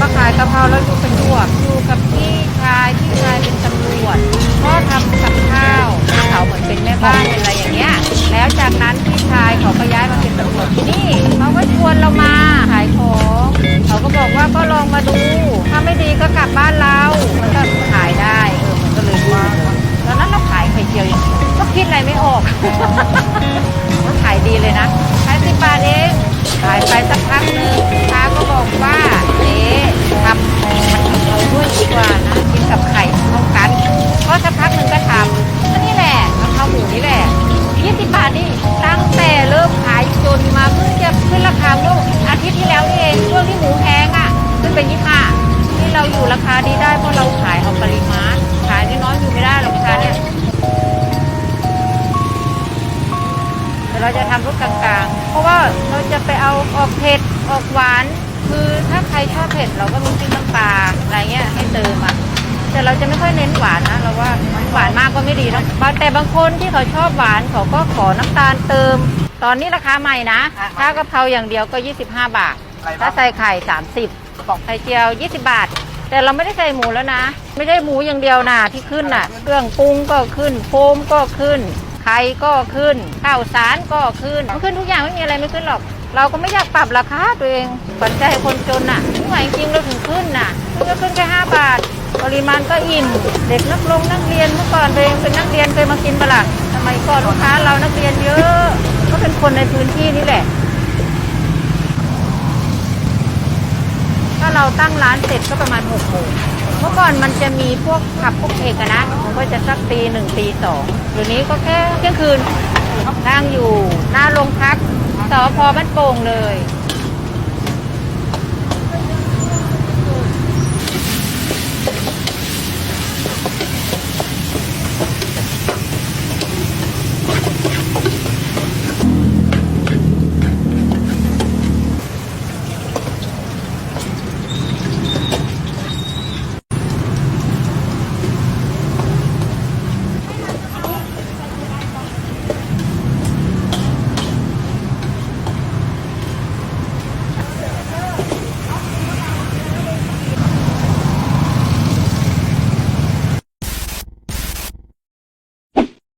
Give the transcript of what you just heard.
ก็ขายกะเพาแล้วอยู่เป็วกดูกับพี่ชายพี่ชายเป็นตำรวจก็ทำกับข้าวเขาเหมือนเป็นแม่บ้านอะไรอย่างเงี้ย แล้วจากนั้นพี่ชายเขาก็ย้ายมาเป็นตำรวจที่นี่เขาก็ชวนเรามา เลยนะแค่สิบบาทเองขายไปสักพักหนึ่งค้าก็บอกว่าเจ๊ทำเอาด้วยดีกว่านะกินกับไข่เข้ากัน ก็สักพักหนึ่งก็ทำก็นี่แหละกะเพราหมูนี่แหละยี่สิบบาทนี่ตั้งแต่เริ่มขายจนมาเพิ่งจะขึ้นราคาเมื่ออาทิตย์ที่แล้วนี่เองช่วงที่หมูแพงอะขึ้นเป็นยี่ห้านี่เราอยู่ราคาดีได้ ไปเอาออกเผ็ดออกหวาน คือถ้าใครชอบเผ็ดเราก็มีพริกน้ำปลาอะไรเงี้ยให้เติมอะแต่เราจะไม่ค่อยเน้นหวานนะเราว่าหวานมากก็ไม่ดีเนอะบางแต่บางคนที่เขาชอบหวานเขาก็ขอน้ำตาลเติม ตอนนี้ราคาใหม่นะถ้ากะเพราอย่างเดียวก็ 25 บาท ถ้าใส่ไข่ 30บอกไข่เจียว 20 บาท แต่เราไม่ได้ใส่หมูแล้วนะ ไม่ได้หมูอย่างเดียวนะที่ขึ้นน่ะ เครื่องปรุงก็ขึ้นโฟมก็ขึ้น ไข่ก็ขึ้นข้าวสารก็ขึ้นมันขึ้นทุกอย่างไม่มีอะไรไม่ขึ้นหรอก เราก็ไม่อยากปรับราคาตัวเองปัจจัยคนจนน่ะไม่ไหวจริงเราถึงขึ้นน่ะขึ้นก็ขึ้นแค่5บาท ปริมาณก็อิ่มเด็กนักลงนักเรียนเมื่อก่อนตัวเองเป็นนักเรียนเคยมากินปะล่ะสมัยก่อนลูกค้าเรานักเรียนเยอะก็เป็นคนในพื้นที่นี่แหละถ้าเราตั้งร้านเสร็จก็ประมาณ6โมง เมื่อก่อนมันจะมีพวกขับพวกเอกอะนะมันก็จะสักตีหนึ่งตีสองเดี๋ยวนี้ก็แค่เที่ยงคืนนั่งอยู่หน้าโรงพักสพบ้านโป่งเลย